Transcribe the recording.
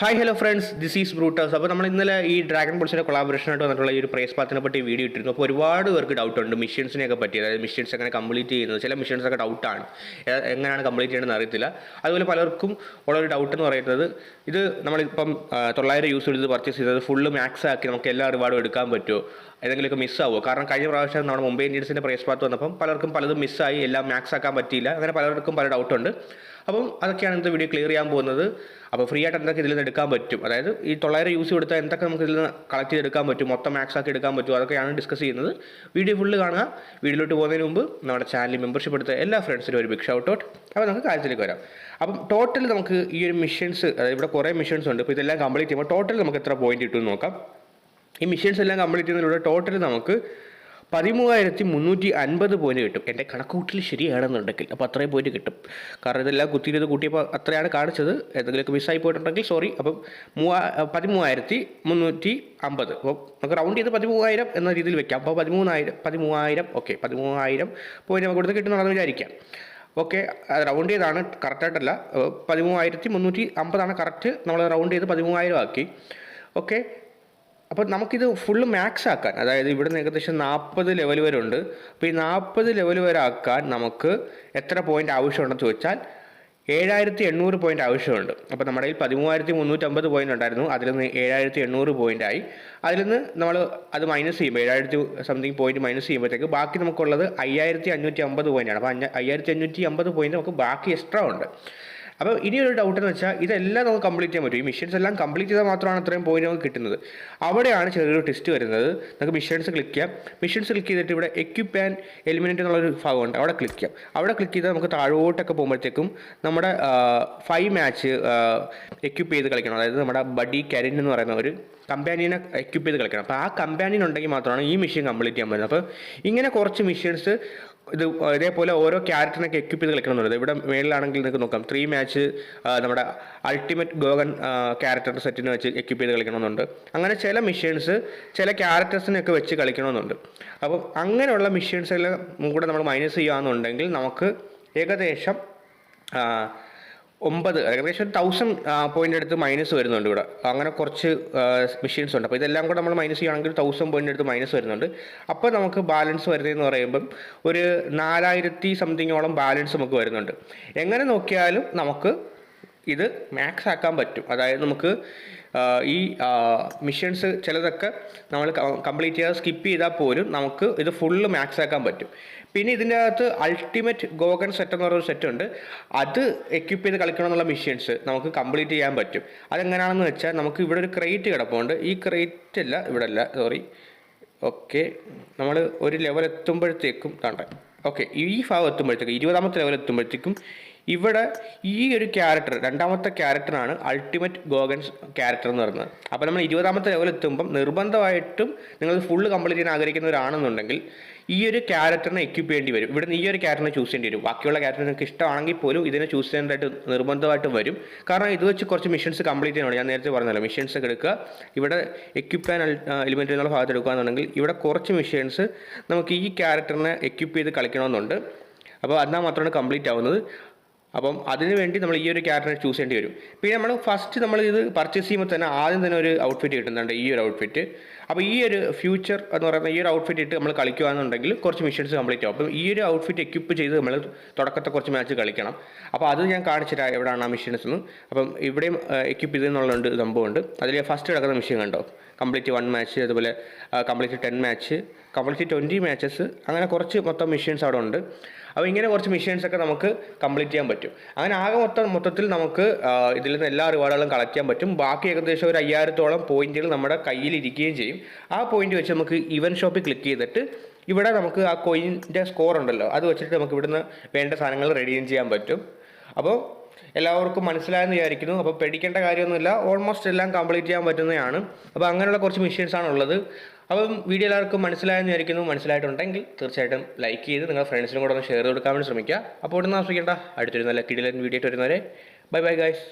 Hi hello friends this is Brooters അപ്പോൾ നമ്മൾ ഇന്നലെ ഈ ഡ്രാഗൺ ബോൾസിന്റെ കൊളാബറേഷനായിട്ട് വന്നിട്ടുള്ള ഈ ഒരു പ്രൈസ് പാത്തിനെ പറ്റി വീഡിയോ ഇട്ടിരുന്നു. അപ്പോൾ ഒരുപാട് പേർക്ക് ഡൗട്ട് ഉണ്ട്. മിഷൻസിനെയൊക്കെ പറ്റി. അതായത് മിഷൻസ് എങ്ങനെ കംപ്ലീറ്റ് ചെയ്യുന്നത് ചില മിഷൻസ് ഒക്കെ ഡൗട്ടാണ് എങ്ങനെയാണ് കംപ്ലീറ്റ് ചെയ്യുന്നത് അറിയത്തില്ല. അതുപോലെ പലർക്കും ഉള്ള ഒരു ഡൗട്ട് എന്ന് പറയുന്നത് ഇത് നമ്മളിപ്പം തൊള്ളായിരം യൂസ് ചെയ്ത് പർച്ചേസ് ചെയ്തത് ഫുള്ള് മാക്സ് ആക്കി നമുക്ക് എല്ലാ റിവാർഡും എടുക്കാൻ പറ്റുമോ? ഏതെങ്കിലുമൊക്കെ മിസ്സാവുമോ? കാരണം കഴിഞ്ഞ പ്രാവശ്യം നമ്മുടെ മുംബൈ ഇന്ത്യൻസിന്റെ പ്രേസ് പാത്ത് വന്നപ്പം പലർക്കും പലതും മിസ്സായി എല്ലാം മാക്സ് ആക്കാൻ പറ്റിയില്ല. അങ്ങനെ പലർക്കും പല ഡൗട്ടുണ്ട് അപ്പം അതൊക്കെയാണ് ഇന്നത്തെ വീഡിയോ ക്ലിയർ ചെയ്യാൻ പോകുന്നത്. അപ്പോൾ ഫ്രീ ആയിട്ട് എന്തൊക്കെ ഇതിൽ നിന്ന് എടുക്കാൻ പറ്റും? അതായത് ഈ തൊള്ളായിരം യൂസ് കൊടുത്താൽ എന്തൊക്കെ നമുക്ക് ഇതിൽ നിന്ന് കളക്ട് ചെയ്തെടുക്കാൻ പറ്റും? മൊത്തം മാക്സ് ആക്കി എടുക്കാൻ പറ്റും? അതൊക്കെയാണ് ഡിസ്കസ് ചെയ്യുന്നത്. വീഡിയോ ഫുള്ള് കാണുക. വീഡിയോയിലോട്ട് പോകുന്നതിന് മുമ്പ് നമ്മുടെ ചാനലിൽ മെമ്പർഷിപ്പ് എടുത്ത എല്ലാ ഫ്രണ്ട്സിനും ഒരു ബിഗ് ഷൗട്ട് ഔട്ട് അപ്പോൾ നമുക്ക് കാര്യത്തിലേക്ക് വരാം. അപ്പം ടോട്ടൽ നമുക്ക് ഈ ഒരു മിഷൻസ് അതായത് ഇവിടെ കുറേ മിഷൻസ് ഉണ്ട്. ഇപ്പോൾ ഇതെല്ലാം കംപ്ലീറ്റ് ചെയ്യുമ്പോൾ ടോട്ടൽ നമുക്ക് എത്ര പോയിന്റ് കിട്ടുമെന്ന് നോക്കാം. ഈ മിഷൻസ് എല്ലാം കംപ്ലീറ്റ് ചെയ്യുന്നതിലൂടെ ടോട്ടൽ നമുക്ക് പതിമൂവായിരത്തി മുന്നൂറ്റി അൻപത് പോയിന്റ് കിട്ടും. എന്റെ കണക്കൂട്ടിൽ ശരിയാണെന്നുണ്ടെങ്കിൽ. അപ്പോൾ അത്രയും പോയിന്റ് കിട്ടും. കാരണം ഇതെല്ലാം കുത്തിയത് കൂട്ടിയപ്പോൾ അത്രയാണ് കാണിച്ചത്. എന്തെങ്കിലുമൊക്കെ മിസ്സായി പോയിട്ടുണ്ടെങ്കിൽ സോറി അപ്പം മൂവാ പതിമൂവായിരത്തി മുന്നൂറ്റി അമ്പത് അപ്പോൾ നമുക്ക് റൗണ്ട് ചെയ്ത് പതിമൂവായിരം എന്ന രീതിയിൽ വെക്കാം. അപ്പോൾ പതിമൂന്നായിരം പതിമൂവായിരം ഓക്കെ പതിമൂവായിരം പോയിന്റ് നമുക്ക് ഇവിടുന്ന് കിട്ടുന്നുണ്ടെന്ന് വിചാരിക്കാം. ഓക്കെ റൗണ്ട് ചെയ്താണ്. കറക്റ്റായിട്ടല്ല പതിമൂവായിരത്തി മുന്നൂറ്റി അമ്പതാണ് കറക്റ്റ് നമ്മൾ റൗണ്ട് ചെയ്ത് പതിമൂവായിരം ആക്കി. ഓക്കെ അപ്പോൾ നമുക്കിത് ഫുള്ള് മാക്സ് ആക്കാൻ അതായത് ഇവിടുന്ന് ഏകദേശം നാൽപ്പത് ലെവൽ വരെ ഉണ്ട്. അപ്പോൾ ഈ നാൽപ്പത് ലെവൽ വരെ ആക്കാൻ നമുക്ക് എത്ര പോയിന്റ് ആവശ്യമുണ്ടെന്ന് ചോദിച്ചാൽ ഏഴായിരത്തി എണ്ണൂറ് പോയിന്റ് ആവശ്യമുണ്ട്. അപ്പോൾ നമ്മുടെ കയ്യിൽ പതിമൂവായിരത്തി മുന്നൂറ്റമ്പത് പോയിന്റ് ഉണ്ടായിരുന്നു. അതിൽ നിന്ന് ഏഴായിരത്തി എണ്ണൂറ് പോയിന്റ് ആയി. അതിൽ നിന്ന് നമ്മൾ അത് മൈനസ് ചെയ്യുമ്പോൾ ഏഴായിരത്തി സംതിങ് പോയിന്റ് മൈനസ് ചെയ്യുമ്പോഴത്തേക്ക് ബാക്കി നമുക്കുള്ളത് അയ്യായിരത്തി അഞ്ഞൂറ്റി അമ്പത് പോയിന്റാണ് അപ്പോൾ അയ്യായിരത്തി അഞ്ഞൂറ്റി അമ്പത് പോയിന്റ് നമുക്ക് ബാക്കി എക്സ്ട്രാ ഉണ്ട്. അപ്പോൾ ഇനിയൊരു ഡൗട്ട് എന്ന് വെച്ചാൽ ഇതെല്ലാം നമുക്ക് കംപ്ലീറ്റ് ചെയ്യാൻ പറ്റും. ഈ മിഷൻസ് എല്ലാം കംപ്ലീറ്റ് ചെയ്താൽ മാത്രമാണ് അത്രയും പോയിന്റ് നമുക്ക് കിട്ടുന്നത്. അവിടെയാണ് ചെറിയൊരു ടെസ്റ്റ് വരുന്നത്. നമുക്ക് മിഷൻസ് ക്ലിക്ക് ചെയ്യാം. മിഷൻസ് ക്ലിക്ക് ചെയ്തിട്ട് ഇവിടെ എക്യുപ്പ് ആൻഡ് എലിമിനേറ്റ് എന്നുള്ളൊരു ഭാഗമുണ്ട്. അവിടെ ക്ലിക്ക് ചെയ്യാം. അവിടെ ക്ലിക്ക് ചെയ്താൽ നമുക്ക് താഴോട്ടൊക്കെ പോകുമ്പോഴത്തേക്കും നമ്മുടെ ഫൈവ് മാച്ച് എക്യുപ്പ് ചെയ്ത് കളിക്കണം. അതായത് നമ്മുടെ ബഡി കരിൻ എന്ന് പറയുന്ന ഒരു കമ്പാനിയനെ എക്യുപ്പ് ചെയ്ത് കളിക്കണം. അപ്പോൾ ആ കമ്പാനിയൻ ഉണ്ടെങ്കിൽ മാത്രമാണ് ഈ മിഷൻ കംപ്ലീറ്റ് ചെയ്യാൻ പറ്റുന്നത്. അപ്പോൾ ഇങ്ങനെ കുറച്ച് മിഷൻസ് ഇത് ഇതേപോലെ ഓരോ ക്യാരക്ടറിനൊക്കെ എക്യുപ്പ് ചെയ്ത് കളിക്കണമെന്നുള്ളത് ഇവിടെ മേളിലാണെങ്കിൽ നിങ്ങൾക്ക് നോക്കാം. ത്രീ മാച്ച് നമ്മുടെ അൾട്ടിമേറ്റ് ഗോഗൻ ക്യാരക്ടർ സെറ്റിന് വെച്ച് എക്യുപ്പ് ചെയ്ത് കളിക്കണമെന്നുണ്ട്. അങ്ങനെ ചില മിഷൻസ് ചില ക്യാരക്ടേഴ്സിനൊക്കെ വെച്ച് കളിക്കണമെന്നുണ്ട്. അപ്പം അങ്ങനെയുള്ള മിഷൻസ് എല്ലാം കൂടെ നമ്മൾ മൈനസ് ചെയ്യുകയാണെന്നുണ്ടെങ്കിൽ നമുക്ക് ഏകദേശം ഒമ്പത് ഏകദേശം തൗസൻഡ് പോയിന്റ് അടുത്ത് മൈനസ് വരുന്നുണ്ട് ഇവിടെ. അങ്ങനെ കുറച്ച് മെഷീൻസ് ഉണ്ട്. അപ്പോൾ ഇതെല്ലാം കൂടെ നമ്മൾ മൈനസ് ചെയ്യുകയാണെങ്കിൽ തൗസൻഡ് പോയിന്റ് അടുത്ത് മൈനസ് വരുന്നുണ്ട്. അപ്പോൾ നമുക്ക് ബാലൻസ് വരുന്നതെന്ന് പറയുമ്പം ഒരു നാലായിരത്തി സംതിങ്ങോളം ബാലൻസ് നമുക്ക് വരുന്നുണ്ട്. എങ്ങനെ നോക്കിയാലും നമുക്ക് ഇത് മാക്സ് ആക്കാൻ പറ്റും. അതായത് നമുക്ക് ഈ മിഷൻസ് ചിലതൊക്കെ നമ്മൾ കംപ്ലീറ്റ് ചെയ്യാതെ സ്കിപ്പ് ചെയ്താൽ പോലും നമുക്ക് ഇത് ഫുള്ള് മാക്സ് ആക്കാൻ പറ്റും. പിന്നെ ഇതിന്റെ അകത്ത് അൾട്ടിമേറ്റ് ഗോഗൻ സെറ്റ് എന്ന് പറയുന്ന സെറ്റ് ഉണ്ട്. അത് എക്യുപ്പ് ചെയ്ത് കളിക്കണമെന്നുള്ള മിഷൻസ് നമുക്ക് കംപ്ലീറ്റ് ചെയ്യാൻ പറ്റും. അതെങ്ങനെയാണെന്ന് വെച്ചാൽ നമുക്ക് ഇവിടെ ഒരു ക്രേറ്റ് കിടപ്പുണ്ട്. ഈ ക്രേറ്റ് അല്ല ഇവിടെ അല്ല സോറി ഓക്കെ നമ്മൾ ഒരു ലെവൽ എത്തുമ്പോഴത്തേക്കും കണ്ടെ? ഓക്കെ ഈ ഭാഗം എത്തുമ്പോഴത്തേക്കും ഇരുപതാമത്തെ ലെവൽ എത്തുമ്പോഴത്തേക്കും ഇവിടെ ഈ ഒരു ക്യാരക്ടർ രണ്ടാമത്തെ ക്യാരക്ടറാണ് അൾട്ടിമേറ്റ് ഗോഗൻസ് ക്യാരക്ടർ എന്ന് പറയുന്നത്. അപ്പോൾ നമ്മൾ ഇരുപതാമത്തെ ലെവൽ എത്തുമ്പം നിർബന്ധമായിട്ടും നിങ്ങൾ ഫുള്ള് കംപ്ലീറ്റ് ചെയ്യാൻ ആഗ്രഹിക്കുന്നവരാണെന്നുണ്ടെങ്കിൽ ഈ ഒരു ക്യാരക്ടറിനെ എക്യുപ്പ് ചെയ്യേണ്ടി വരും. ഇവിടെ ഈ ഒരു ക്യാരക്ടറിനെ ചൂസ് ചെയ്യേണ്ടി വരും. ബാക്കിയുള്ള ക്യാരക്ടർ നിങ്ങൾക്ക് ഇഷ്ടമാണെങ്കിൽ പോലും ഇതിനെ ചൂസ് ചെയ്യേണ്ടതായിട്ട് നിർബന്ധമായിട്ട് വരും. കാരണം ഇത് വെച്ച് കുറച്ച് മിഷൻസ് കംപ്ലീറ്റ് ചെയ്യണം ഞാൻ നേരത്തെ പറഞ്ഞല്ലോ മിഷൻസ് എടുക്കുക. ഇവിടെ എക്യുപ്പ് ആൻഡ് എലിമെന്റ് എന്നുള്ള ഭാഗത്ത് എടുക്കുകയാണെന്നുണ്ടെങ്കിൽ ഇവിടെ കുറച്ച് മിഷൻസ് നമുക്ക് ഈ ക്യാരക്ടറിനെ എക്യുപ്പ് ചെയ്ത് കളിക്കണമെന്നുണ്ട്. അപ്പോൾ എന്നാൽ മാത്രമാണ് കംപ്ലീറ്റ് ആവുന്നത്. അപ്പം അതിന് വേണ്ടി നമ്മൾ ഈ ഒരു ക്യാരക്ടറിനെ ചൂസ് ചെയ്യേണ്ടി വരും. പിന്നെ നമ്മൾ ഫസ്റ്റ് നമ്മൾ ഇത് പർച്ചേസ് ചെയ്യുമ്പോൾ തന്നെ ആദ്യം തന്നെ ഒരു ഔട്ട്ഫിറ്റ് കിട്ടുന്നുണ്ട് ഈ ഒരു ഔട്ട്ഫിറ്റ് അപ്പോൾ ഈ ഒരു ഫ്യൂച്ചർ എന്ന് പറയുന്ന ഈ ഒരു ഔട്ട്ഫിറ്റ് ഇട്ട് നമ്മൾ കളിക്കുകയാണെന്നുണ്ടെങ്കിൽ കുറച്ച് മിഷൻസ് കംപ്ലീറ്റ് ആവും. അപ്പം ഈ ഒരു ഔട്ട്ഫിറ്റ് എക്യുപ്പ് ചെയ്ത് നമ്മൾ തുടക്കത്തെ കുറച്ച് മാച്ച് കളിക്കണം. അപ്പോൾ അത് ഞാൻ കാണിച്ചുതരാം എവിടെയാണ് ആ മിഷൻസ് എന്ന്. അപ്പം ഇവിടെയും എക്യുപ്പ് ചെയ്തെന്നുള്ളതുണ്ട് സംഭവമുണ്ട് അതിൽ ഫസ്റ്റ് കിടക്കുന്ന മിഷൻ കണ്ടോ? കംപ്ലീറ്റ് വൺ മാച്ച് അതുപോലെ complete ten match complete twenty matches അങ്ങനെ കുറച്ച് മൊത്തം മിഷൻസ് അവിടെ ഉണ്ട്. അപ്പോൾ ഇങ്ങനെ കുറച്ച് മിഷൻസ് ഒക്കെ നമുക്ക് കംപ്ലീറ്റ് ചെയ്യാൻ പറ്റും. അങ്ങനെ ആകെ മൊത്തം മൊത്തത്തിൽ നമുക്ക് ഇതിൽ നിന്ന് എല്ലാ റിവാർഡുകളും കളക്ട് ചെയ്യാൻ പറ്റും. ബാക്കി ഏകദേശം ഒരു അയ്യായിരത്തോളം പോയിന്റുകൾ നമ്മുടെ കയ്യിൽ ഇരിക്കുകയും ചെയ്യും. ആ പോയിന്റ് വെച്ച് നമുക്ക് ഇവൻ ഷോപ്പിൽ ക്ലിക്ക് ചെയ്തിട്ട് ഇവിടെ നമുക്ക് ആ കോയിന്റെ സ്കോർ ഉണ്ടല്ലോ അത് വെച്ചിട്ട് നമുക്ക് ഇവിടുന്ന് വേണ്ട സാധനങ്ങൾ റെഡിയും ചെയ്യാൻ പറ്റും. അപ്പോൾ എല്ലാവർക്കും മനസ്സിലായെന്ന് വിചാരിക്കുന്നു. അപ്പോൾ പേടിക്കേണ്ട കാര്യമൊന്നുമില്ല. ഓൾമോസ്റ്റ് എല്ലാം കംപ്ലീറ്റ് ചെയ്യാൻ പറ്റുന്നതാണ്. അപ്പോൾ അങ്ങനെയുള്ള കുറച്ച് മെഷീൻസ് ആണ് ഉള്ളത്. അപ്പം വീഡിയോ എല്ലാവർക്കും മനസ്സിലായെന്ന് വിചാരിക്കുന്നു. മനസ്സിലായിട്ടുണ്ടെങ്കിൽ തീർച്ചയായിട്ടും ലൈക്ക് ചെയ്ത് നിങ്ങളുടെ ഫ്രണ്ട്സിനും കൂടെ ഒന്ന് ഷെയർ കൊടുക്കാൻ വേണ്ടി ശ്രമിക്കുക. അപ്പോൾ ഇവിടുന്ന് ആസ്വദിക്കേണ്ട. അടുത്തൊരു നല്ല കിടിലൻ വീഡിയോ ആയിട്ട് വരുന്നവരെ. Bye bye guys